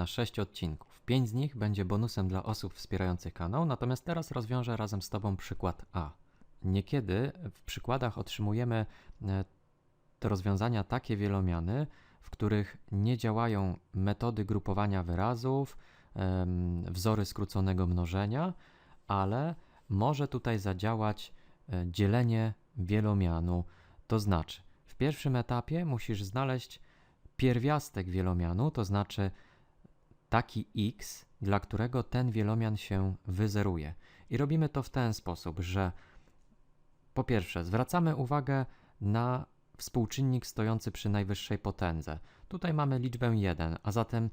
na 6 odcinków. 5 z nich będzie bonusem dla osób wspierających kanał, natomiast teraz rozwiążę razem z Tobą przykład A. Niekiedy w przykładach otrzymujemy e, te rozwiązania takie wielomiany, w których nie działają metody grupowania wyrazów, wzory skróconego mnożenia, ale może tutaj zadziałać e, dzielenie wielomianu. To znaczy, w pierwszym etapie musisz znaleźć pierwiastek wielomianu, to znaczy taki x, dla którego ten wielomian się wyzeruje. I robimy to w ten sposób, że po pierwsze zwracamy uwagę na współczynnik stojący przy najwyższej potędze. Tutaj mamy liczbę 1, a zatem,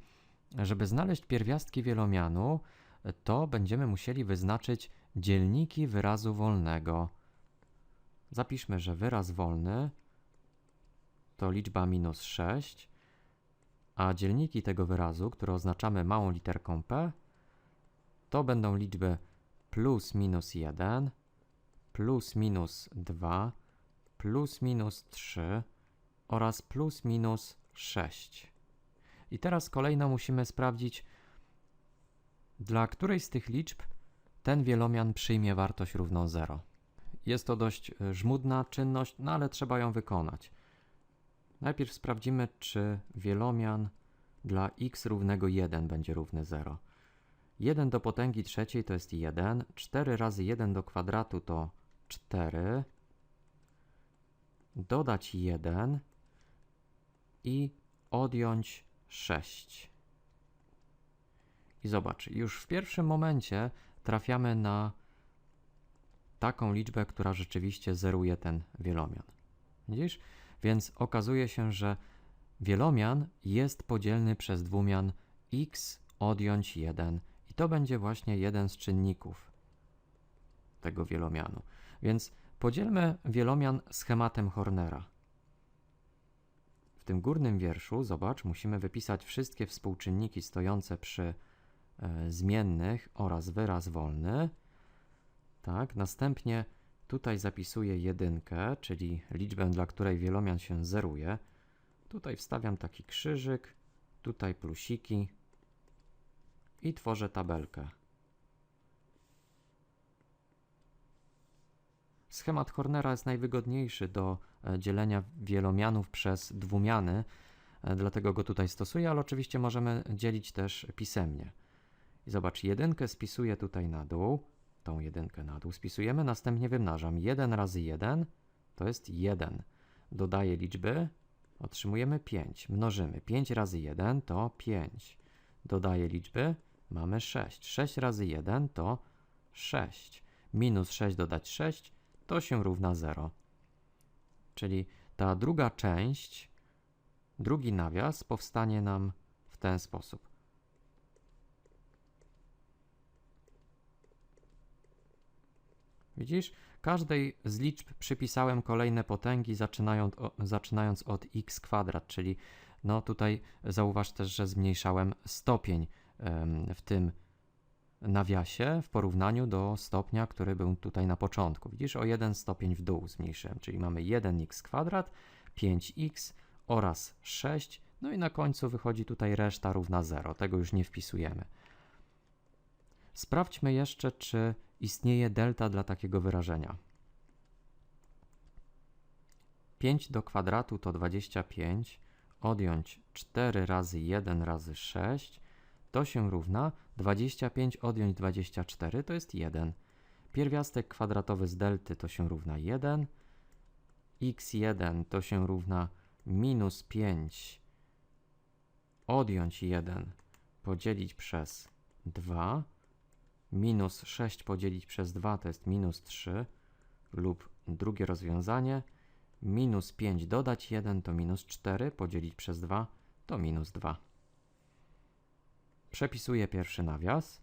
żeby znaleźć pierwiastki wielomianu, to będziemy musieli wyznaczyć dzielniki wyrazu wolnego. Zapiszmy, że wyraz wolny to liczba minus 6, a dzielniki tego wyrazu, które oznaczamy małą literką p, to będą liczby plus minus 1, plus minus 2, plus minus 3 oraz plus minus 6. I teraz kolejno musimy sprawdzić, dla której z tych liczb ten wielomian przyjmie wartość równą 0. Jest to dość żmudna czynność, no ale trzeba ją wykonać. Najpierw sprawdzimy, czy wielomian dla x równego 1 będzie równy 0. 1 do potęgi trzeciej to jest 1, 4 razy 1 do kwadratu to 4, dodać 1 i odjąć 6. I zobacz, już w pierwszym momencie trafiamy na taką liczbę, która rzeczywiście zeruje ten wielomian. Widzisz? Więc okazuje się, że wielomian jest podzielny przez dwumian x odjąć 1 i to będzie właśnie jeden z czynników tego wielomianu. Więc podzielmy wielomian schematem Hornera. W tym górnym wierszu, zobacz, musimy wypisać wszystkie współczynniki stojące przy e, zmiennych oraz wyraz wolny. Tak, następnie tutaj zapisuję jedynkę, czyli liczbę, dla której wielomian się zeruje. Tutaj wstawiam taki krzyżyk, tutaj plusiki i tworzę tabelkę. Schemat Hornera jest najwygodniejszy do e, dzielenia wielomianów przez dwumiany, e, dlatego go tutaj stosuję, ale oczywiście możemy dzielić też pisemnie. I zobacz, jedynkę spisuję tutaj na dół, tą jedynkę na dół spisujemy, następnie wymnażam 1 razy 1 to jest 1. Dodaję liczby, otrzymujemy 5. Mnożymy 5 razy 1 to 5. Dodaję liczby, mamy 6. 6 razy 1 to 6. Minus 6 dodać 6 to się równa 0. Czyli ta druga część, drugi nawias powstanie nam w ten sposób. Widzisz? Każdej z liczb przypisałem kolejne potęgi, zaczynając, zaczynając od x kwadrat, czyli no tutaj zauważ też, że zmniejszałem stopień w tym nawiasie w porównaniu do stopnia, który był tutaj na początku. Widzisz, o jeden stopień w dół zmniejszyłem, czyli mamy 1x kwadrat, 5x oraz 6, no i na końcu wychodzi tutaj reszta równa 0. Tego już nie wpisujemy. Sprawdźmy jeszcze, czy istnieje delta dla takiego wyrażenia. 5 do kwadratu to 25, odjąć 4 razy 1 razy 6, to się równa 25 odjąć 24 to jest 1. Pierwiastek kwadratowy z delty to się równa 1. x1 to się równa minus 5 odjąć 1 podzielić przez 2 minus 6 podzielić przez 2 to jest minus 3 lub drugie rozwiązanie minus 5 dodać 1 to minus 4 podzielić przez 2 to minus 2. Przepisuję pierwszy nawias.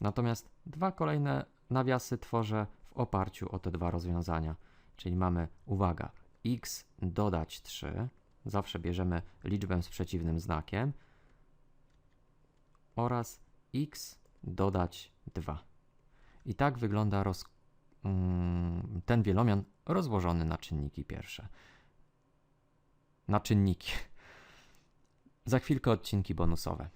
Natomiast dwa kolejne nawiasy tworzę w oparciu o te dwa rozwiązania. Czyli mamy, uwaga, x dodać 3, zawsze bierzemy liczbę z przeciwnym znakiem, oraz x dodać 2. I tak wygląda roz, mm, ten wielomian rozłożony na czynniki pierwsze. na czynniki. Za chwilkę odcinki bonusowe.